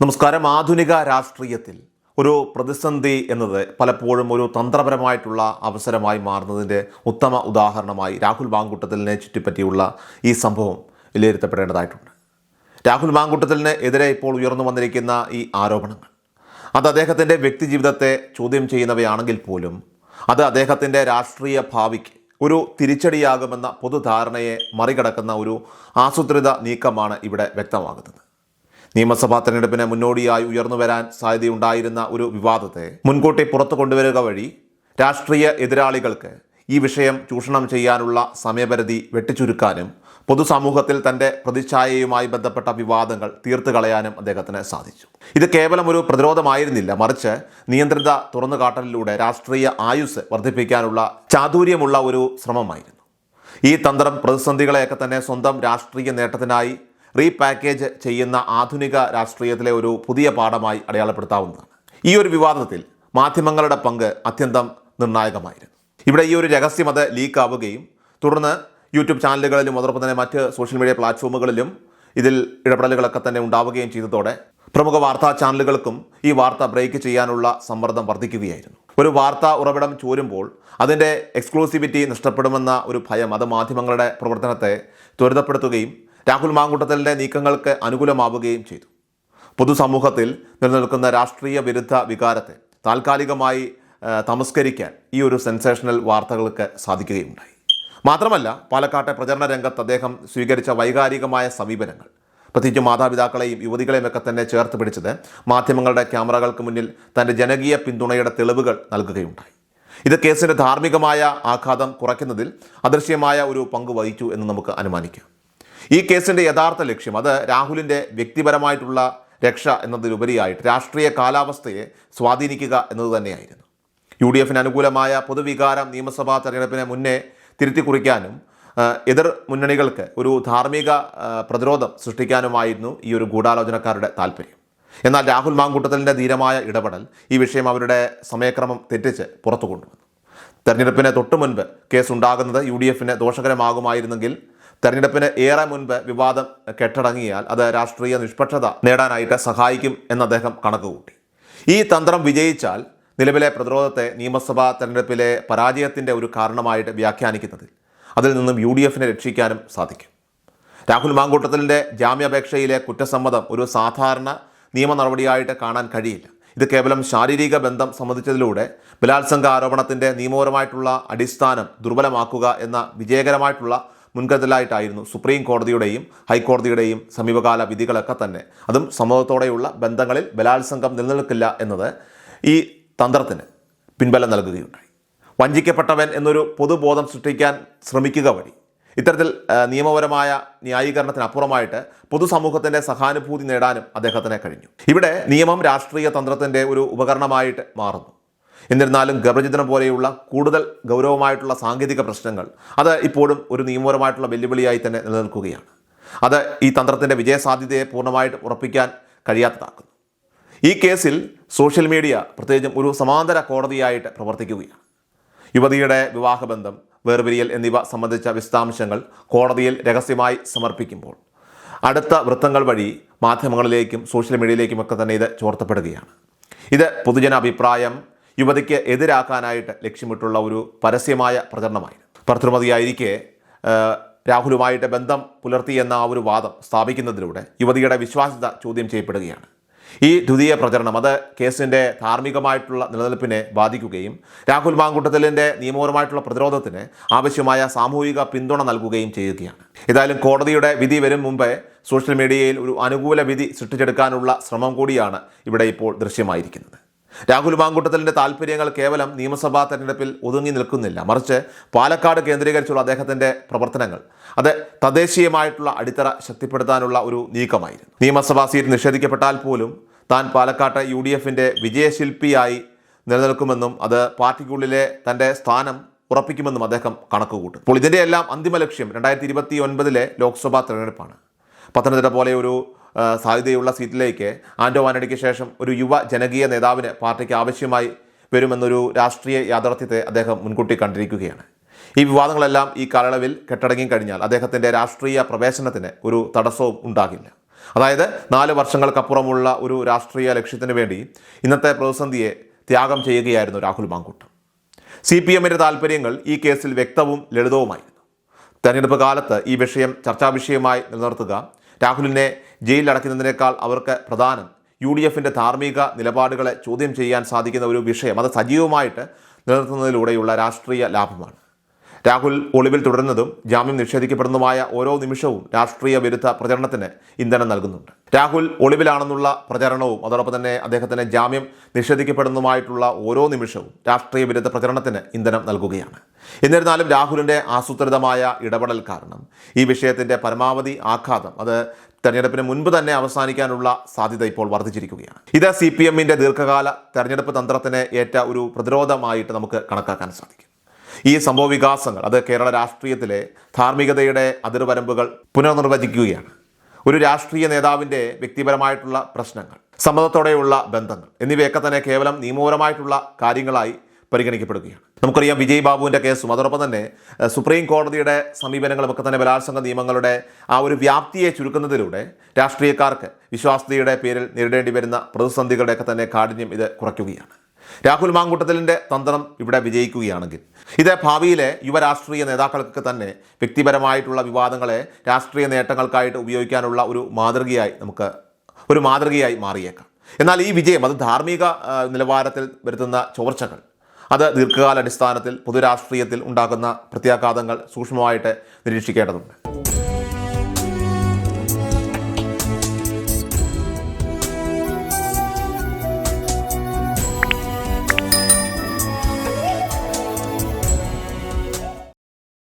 നമസ്കാരം. ആധുനിക രാഷ്ട്രീയത്തിൽ ഒരു പ്രതിസന്ധി എന്നത് പലപ്പോഴും ഒരു തന്ത്രപരമായിട്ടുള്ള അവസരമായി മാറുന്നതിന്റെ ഉത്തമ ഉദാഹരണമായി രാഹുൽ മാങ്കുട്ടത്തിലിനെ ചുറ്റിപ്പറ്റിയുള്ള ഈ സംഭവം വിലയിരുത്തപ്പെടേണ്ടതായിട്ടുണ്ട്. രാഹുൽ മാങ്കുട്ടത്തിലിന് എതിരെ ഇപ്പോൾ ഉയർന്നു വന്നിരിക്കുന്ന ഈ ആരോപണങ്ങൾ അത് അദ്ദേഹത്തിന്റെ വ്യക്തിജീവിതത്തെ ചോദ്യം ചെയ്യുന്നവയാണെങ്കിൽ പോലും അത് അദ്ദേഹത്തിന്റെ രാഷ്ട്രീയ ഭാവിക്ക് ഒരു തിരിച്ചടിയാകുമെന്ന പൊതുധാരണയെ മറികടക്കുന്ന ഒരു ആസൂത്രിത നീക്കമാണ് ഇവിടെ വ്യക്തമാകുന്നത്. നിയമസഭാ തെരഞ്ഞെടുപ്പിന് മുന്നോടിയായി ഉയർന്നുവരാൻ സാധ്യതയുണ്ടായിരുന്ന ഒരു വിവാദത്തെ മുൻകൂട്ടി പുറത്തു കൊണ്ടുവരിക വഴി രാഷ്ട്രീയ എതിരാളികൾക്ക് ഈ വിഷയം ചൂഷണം ചെയ്യാനുള്ള സമയപരിധി വെട്ടിച്ചുരുക്കാനും പൊതുസമൂഹത്തിൽ തന്റെ പ്രതിച്ഛായയുമായി ബന്ധപ്പെട്ട വിവാദങ്ങൾ തീർത്തു കളയാനും അദ്ദേഹത്തിന് സാധിച്ചു. ഇത് കേവലം ഒരു പ്രതിരോധമായിരുന്നില്ല. മറിച്ച് നിയന്ത്രിത തുറന്നുകാട്ടലിലൂടെ രാഷ്ട്രീയ ആയുസ് വർദ്ധിപ്പിക്കാനുള്ള ചാതുര്യമുള്ള ഒരു ശ്രമമായിരുന്നു. ഈ തന്ത്രം പ്രതിസന്ധികളെയൊക്കെ തന്നെ സ്വന്തം രാഷ്ട്രീയ നേട്ടത്തിനായി റീപാക്കേജ് ചെയ്യുന്ന ആധുനിക രാഷ്ട്രീയത്തിലെ ഒരു പുതിയ പാഠമായി അടയാളപ്പെടുത്താവുന്നതാണ്. ഈ ഒരു വിവാദത്തിൽ മാധ്യമങ്ങളുടെ പങ്ക് അത്യന്തം നിർണായകമായിരുന്നു. ഇവിടെ ഈ ഒരു രഹസ്യം അത് ലീക്ക് ആവുകയും തുടർന്ന് യൂട്യൂബ് ചാനലുകളിലും അതോടൊപ്പം തന്നെ മറ്റ് സോഷ്യൽ മീഡിയ പ്ലാറ്റ്ഫോമുകളിലും ഇതിൽ ഇടപെടലുകളൊക്കെ തന്നെ ഉണ്ടാവുകയും ചെയ്തതോടെ പ്രമുഖ വാർത്താ ചാനലുകൾക്കും ഈ വാർത്ത ബ്രേക്ക് ചെയ്യാനുള്ള സമ്മർദ്ദം വർദ്ധിക്കുകയായിരുന്നു. ഒരു വാർത്താ ഉറവിടം ചോരുമ്പോൾ അതിന്റെ എക്സ്ക്ലൂസിവിറ്റി നഷ്ടപ്പെടുമെന്ന ഒരു ഭയം അത് മാധ്യമങ്ങളുടെ പ്രവർത്തനത്തെ ത്വരിതപ്പെടുത്തുകയും രാഹുൽ മാങ്കുട്ടത്തലിന്റെ നീക്കങ്ങൾക്ക് അനുകൂലമാവുകയും ചെയ്തു. പൊതുസമൂഹത്തിൽ നിലനിൽക്കുന്ന രാഷ്ട്രീയ വിരുദ്ധ വികാരത്തെ താൽക്കാലികമായി തമസ്കരിക്കാൻ ഈ ഒരു സെൻസേഷണൽ വാർത്തകൾക്ക് സാധിക്കുകയുണ്ടായി. മാത്രമല്ല പാലക്കാട്ടെ പ്രചരണ രംഗത്ത് അദ്ദേഹം സ്വീകരിച്ച വൈകാരികമായ സമീപനങ്ങൾ പ്രത്യേകിച്ച് മാതാപിതാക്കളെയും യുവതികളെയും ഒക്കെ തന്നെ ചേർത്ത് പിടിച്ചത് മാധ്യമങ്ങളുടെ ക്യാമറകൾക്ക് മുന്നിൽ തന്റെ ജനകീയ പിന്തുണയുടെ തെളിവുകൾ നൽകുകയുണ്ടായി. ഇത് കേസിന്റെ ധാർമ്മികമായ ആഘാതം കുറയ്ക്കുന്നതിൽ അദൃശ്യമായ ഒരു പങ്ക് വഹിച്ചു എന്ന് നമുക്ക് അനുമാനിക്കാം. ഈ കേസിന്റെ യഥാർത്ഥ ലക്ഷ്യം അത് രാഹുലിന്റെ വ്യക്തിപരമായിട്ടുള്ള രക്ഷ എന്നതിലുപരിയായിട്ട് രാഷ്ട്രീയ കാലാവസ്ഥയെ സ്വാധീനിക്കുക എന്നത് തന്നെയായിരുന്നു. യു ഡി എഫിന് അനുകൂലമായ പൊതുവികാരം നിയമസഭാ തെരഞ്ഞെടുപ്പിനെ മുന്നേ തിരുത്തി കുറിക്കാനും എതിർ മുന്നണികൾക്ക് ഒരു ധാർമ്മിക പ്രതിരോധം സൃഷ്ടിക്കാനുമായിരുന്നു ഈ ഒരു ഗൂഢാലോചനക്കാരുടെ താല്പര്യം. എന്നാൽ രാഹുൽ മാങ്കൂട്ടത്തലിന്റെ ധീരമായ ഇടപെടൽ ഈ വിഷയം അവരുടെ സമയക്രമം തെറ്റിച്ച് പുറത്തു കൊണ്ടുവന്നു തെരഞ്ഞെടുപ്പിന് തൊട്ടു മുൻപ് കേസ് ഉണ്ടാകുന്നത് യു ഡി എഫിന് ദോഷകരമാകുമായിരുന്നെങ്കിൽ തെരഞ്ഞെടുപ്പിന് ഏറെ മുൻപ് വിവാദം കെട്ടടങ്ങിയാൽ അത് രാഷ്ട്രീയ നിഷ്പക്ഷത നേടാനായിട്ട് സഹായിക്കും എന്ന് അദ്ദേഹം കണക്കുകൂട്ടി. ഈ തന്ത്രം വിജയിച്ചാൽ നിലവിലെ പ്രതിരോധത്തെ നിയമസഭാ തെരഞ്ഞെടുപ്പിലെ പരാജയത്തിന്റെ ഒരു കാരണമായിട്ട് വ്യാഖ്യാനിക്കുന്നതിൽ അതിൽ നിന്നും യു ഡി എഫിനെ രക്ഷിക്കാനും സാധിക്കും. രാഹുൽ മാങ്കൂട്ടത്തിലിന്റെ ജാമ്യാപേക്ഷയിലെ കുറ്റസമ്മതം ഒരു സാധാരണ നിയമ നടപടിയായിട്ട് കാണാൻ കഴിയില്ല. ഇത് കേവലം ശാരീരിക ബന്ധം സംബന്ധിച്ചതിലൂടെ ബലാത്സംഗ ആരോപണത്തിന്റെ നിയമപരമായിട്ടുള്ള അടിസ്ഥാനം ദുർബലമാക്കുക എന്ന വിജയകരമായിട്ടുള്ള മുൻകരുതലായിട്ടായിരുന്നു സുപ്രീം കോടതിയുടെയും ഹൈക്കോടതിയുടെയും സമീപകാല വിധികളൊക്കെ തന്നെ. അതും സമൂഹത്തോടെയുള്ള ബന്ധങ്ങളിൽ ബലാത്സംഗം നിലനിൽക്കില്ല എന്നത് ഈ തന്ത്രത്തിന് പിൻബലം നൽകുകയുണ്ടായി. വഞ്ചിക്കപ്പെട്ടവൻ എന്നൊരു പൊതുബോധം സൃഷ്ടിക്കാൻ ശ്രമിക്കുക വഴി ഇത്തരത്തിൽ നിയമപരമായ ന്യായീകരണത്തിനപ്പുറമായിട്ട് പൊതുസമൂഹത്തിന്റെ സഹാനുഭൂതി നേടാനും അദ്ദേഹത്തിന് കഴിഞ്ഞു. ഇവിടെ നിയമം രാഷ്ട്രീയ തന്ത്രത്തിന്റെ ഒരു ഉപകരണമായിട്ട് മാറുന്നു. എന്നിരുന്നാലും ഗർഭചിത്രം പോലെയുള്ള കൂടുതൽ ഗൗരവമായിട്ടുള്ള സാങ്കേതിക പ്രശ്നങ്ങൾ അത് ഇപ്പോഴും ഒരു നിയമപരമായിട്ടുള്ള വെല്ലുവിളിയായി തന്നെ നിലനിൽക്കുകയാണ്. അത് ഈ തന്ത്രത്തിന്റെ വിജയസാധ്യതയെ പൂർണമായിട്ട് ഉറപ്പിക്കാൻ കഴിയാത്തതാക്കുന്നു. ഈ കേസിൽ സോഷ്യൽ മീഡിയ പ്രത്യേകിച്ചും ഒരു സമാന്തര കോടതിയായിട്ട് പ്രവർത്തിക്കുകയാണ്. യുവതിയുടെ വിവാഹബന്ധം വേർപിരിയൽ എന്നിവ സംബന്ധിച്ച വിശദാംശങ്ങൾ കോടതിയിൽ രഹസ്യമായി സമർപ്പിക്കുമ്പോൾ അടുത്ത വൃത്തങ്ങൾ വഴി മാധ്യമങ്ങളിലേക്കും സോഷ്യൽ മീഡിയയിലേക്കുമൊക്കെ തന്നെ ഇത് ചോർത്തപ്പെടുകയാണ്. ഇത് പൊതുജന അഭിപ്രായം യുവതിക്ക് എതിരാക്കാനായിട്ട് ലക്ഷ്യമിട്ടുള്ള ഒരു പരസ്യമായ പ്രചരണമായിരുന്നു. ഭർത്തൃമതിയായിരിക്കെ രാഹുലുമായിട്ട് ബന്ധം പുലർത്തിയെന്ന ആ ഒരു വാദം സ്ഥാപിക്കുന്നതിലൂടെ യുവതിയുടെ വിശ്വാസ്യത ചോദ്യം ചെയ്യപ്പെടുകയാണ്. ഈ ദ്വിതീയ പ്രചരണം അത് കേസിന്റെ ധാർമ്മികമായിട്ടുള്ള നിലനിൽപ്പിനെ ബാധിക്കുകയും രാഹുൽ മാങ്കുട്ടത്തലിന്റെ നിയമപരമായിട്ടുള്ള പ്രതിരോധത്തിന് ആവശ്യമായ സാമൂഹിക പിന്തുണ നൽകുകയും ചെയ്യുകയാണ്. ഏതായാലും കോടതിയുടെ വിധി വരും മുമ്പേ സോഷ്യൽ മീഡിയയിൽ ഒരു അനുകൂല വിധി സൃഷ്ടിച്ചെടുക്കാനുള്ള ശ്രമം കൂടിയാണ് ഇവിടെ ഇപ്പോൾ ദൃശ്യമായിരിക്കുന്നത്. രാഹുൽ മാങ്കൂട്ടത്തലിന്റെ താല്പര്യങ്ങൾ കേവലം നിയമസഭാ തെരഞ്ഞെടുപ്പിൽ ഒതുങ്ങി നിൽക്കുന്നില്ല. മറിച്ച് പാലക്കാട് കേന്ദ്രീകരിച്ചുള്ള അദ്ദേഹത്തിന്റെ പ്രവർത്തനങ്ങൾ അത് തദ്ദേശീയമായിട്ടുള്ള അടിത്തറ ശക്തിപ്പെടുത്താനുള്ള ഒരു നീക്കമായിരുന്നു. നിയമസഭാ സീറ്റ് നിഷേധിക്കപ്പെട്ടാൽ പോലും താൻ പാലക്കാട്ട് യു ഡി എഫിന്റെ വിജയശില്പിയായി നിലനിൽക്കുമെന്നും അത് പാർട്ടിക്കുള്ളിലെ തന്റെ സ്ഥാനം ഉറപ്പിക്കുമെന്നും അദ്ദേഹം കണക്കുകൂട്ടും അപ്പോൾ ഇതിന്റെ എല്ലാം അന്തിമ ലക്ഷ്യം രണ്ടായിരത്തി ഇരുപത്തി ഒൻപതിലെ ലോക്സഭാ തെരഞ്ഞെടുപ്പാണ്. പത്തനംതിട്ട പോലെ ഒരു സാധ്യതയുള്ള സീറ്റിലേക്ക് ആൻഡോ ആന്റണിക്ക് ശേഷം ഒരു യുവ ജനകീയ നേതാവിന് പാർട്ടിക്ക് ആവശ്യമായി വരുമെന്നൊരു രാഷ്ട്രീയ യാഥാർത്ഥ്യത്തെ അദ്ദേഹം മുൻകൂട്ടി കണ്ടിരിക്കുകയാണ്. ഈ വിവാദങ്ങളെല്ലാം ഈ കാലയളവിൽ കെട്ടടങ്ങി കഴിഞ്ഞാൽ അദ്ദേഹത്തിന്റെ രാഷ്ട്രീയ പ്രവേശനത്തിന് ഒരു തടസ്സവും ഉണ്ടാകില്ല. അതായത് നാല് വർഷങ്ങൾക്കപ്പുറമുള്ള ഒരു രാഷ്ട്രീയ ലക്ഷ്യത്തിന് വേണ്ടി ഇന്നത്തെ പ്രതിസന്ധിയെ ത്യാഗം ചെയ്യുകയായിരുന്നു രാഹുൽ മാങ്കൂട്ട്. സി പി എമ്മിന്റെ താല്പര്യങ്ങൾ ഈ കേസിൽ വ്യക്തവും ലളിതവുമായിരുന്നു. തെരഞ്ഞെടുപ്പ് കാലത്ത് ഈ വിഷയം ചർച്ചാ വിഷയമായി നിലനിർത്തുക രാഹുലിനെ ജയിലിലടക്കുന്നതിനേക്കാൾ അവർക്ക് പ്രധാനം യു ഡി എഫിന്റെ ധാർമ്മിക നിലപാടുകളെ ചോദ്യം ചെയ്യാൻ സാധിക്കുന്ന ഒരു വിഷയം. അത് സജീവമായിട്ട് നിലനിർത്തുന്നതിലൂടെയുള്ള രാഷ്ട്രീയ ലാഭമാണ്. രാഹുൽ ഒളിവിൽ തുടരുന്നതും ജാമ്യം നിഷേധിക്കപ്പെടുന്നതുമായ ഓരോ നിമിഷവും രാഷ്ട്രീയ വിരുദ്ധ പ്രചരണത്തിന് ഇന്ധനം നൽകുന്നുണ്ട്. രാഹുൽ ഒളിവിലാണെന്നുള്ള പ്രചരണവും അതോടൊപ്പം തന്നെ അദ്ദേഹത്തിന് ജാമ്യം നിഷേധിക്കപ്പെടുന്നതുമായിട്ടുള്ള ഓരോ നിമിഷവും രാഷ്ട്രീയ വിരുദ്ധ പ്രചരണത്തിന് ഇന്ധനം നൽകുകയാണ്. എന്നിരുന്നാലും രാഹുലിന്റെ ആസൂത്രിതമായ ഇടപെടൽ കാരണം. ഈ വിഷയത്തിന്റെ പരമാവധി ആഘാതം അത് തെരഞ്ഞെടുപ്പിന് മുൻപ് തന്നെ അവസാനിക്കാനുള്ള സാധ്യത ഇപ്പോൾ വർദ്ധിച്ചിരിക്കുകയാണ്. ഇത് സി പി എമ്മിന്റെ ദീർഘകാല തെരഞ്ഞെടുപ്പ് തന്ത്രത്തിന് ഏറ്റ ഒരു പ്രതിരോധമായിട്ട് നമുക്ക് കണക്കാക്കാൻ സാധിക്കും. ഈ സംഭവ വികാസങ്ങൾ അത് കേരള രാഷ്ട്രീയത്തിലെ ധാർമ്മികതയുടെ അതിർവരമ്പുകൾ പുനർനിർവചിക്കുകയാണ്. ഒരു രാഷ്ട്രീയ നേതാവിന്റെ വ്യക്തിപരമായിട്ടുള്ള പ്രശ്നങ്ങൾ സമ്മതത്തോടെയുള്ള ബന്ധങ്ങൾ എന്നിവയൊക്കെ തന്നെ കേവലം നിയമപരമായിട്ടുള്ള കാര്യങ്ങളായി പരിഗണിക്കപ്പെടുകയാണ്. നമുക്കറിയാം വിജയ് ബാബുവിന്റെ കേസും. അതോടൊപ്പം തന്നെ സുപ്രീം കോടതിയുടെ സമീപനങ്ങളും ഒക്കെ തന്നെ ബലാത്സംഗ നിയമങ്ങളുടെ ആ ഒരു വ്യാപ്തിയെ ചുരുക്കുന്നതിലൂടെ രാഷ്ട്രീയക്കാർക്ക് വിശ്വാസ്യതയുടെ പേരിൽ നേരിടേണ്ടി വരുന്ന പ്രതിസന്ധികളുടെയൊക്കെ തന്നെ കാഠിന്യം ഇത് കുറയ്ക്കുകയാണ്. രാഹുൽ മാങ്കൂട്ടത്തിലിന്റെ തന്ത്രം ഇവിടെ വിജയിക്കുകയാണെങ്കിൽ ഇത് ഭാവിയിലെ യുവരാഷ്ട്രീയ നേതാക്കൾക്ക് തന്നെ വ്യക്തിപരമായിട്ടുള്ള വിവാദങ്ങളെ രാഷ്ട്രീയ നേട്ടങ്ങൾക്കായിട്ട് ഉപയോഗിക്കാനുള്ള ഒരു മാതൃകയായി നമുക്ക് ഒരു മാതൃകയായി മാറിയേക്കാം. എന്നാൽ ഈ വിജയം അത് ധാർമ്മിക നിലവാരത്തിൽ വരുത്തുന്ന ചോർച്ചകൾ അത് ദീർഘകാലാടിസ്ഥാനത്തിൽ പൊതുരാഷ്ട്രീയത്തിൽ ഉണ്ടാക്കുന്ന പ്രത്യാഘാതങ്ങൾ സൂക്ഷ്മമായിട്ട് നിരീക്ഷിക്കേണ്ടതുണ്ട്.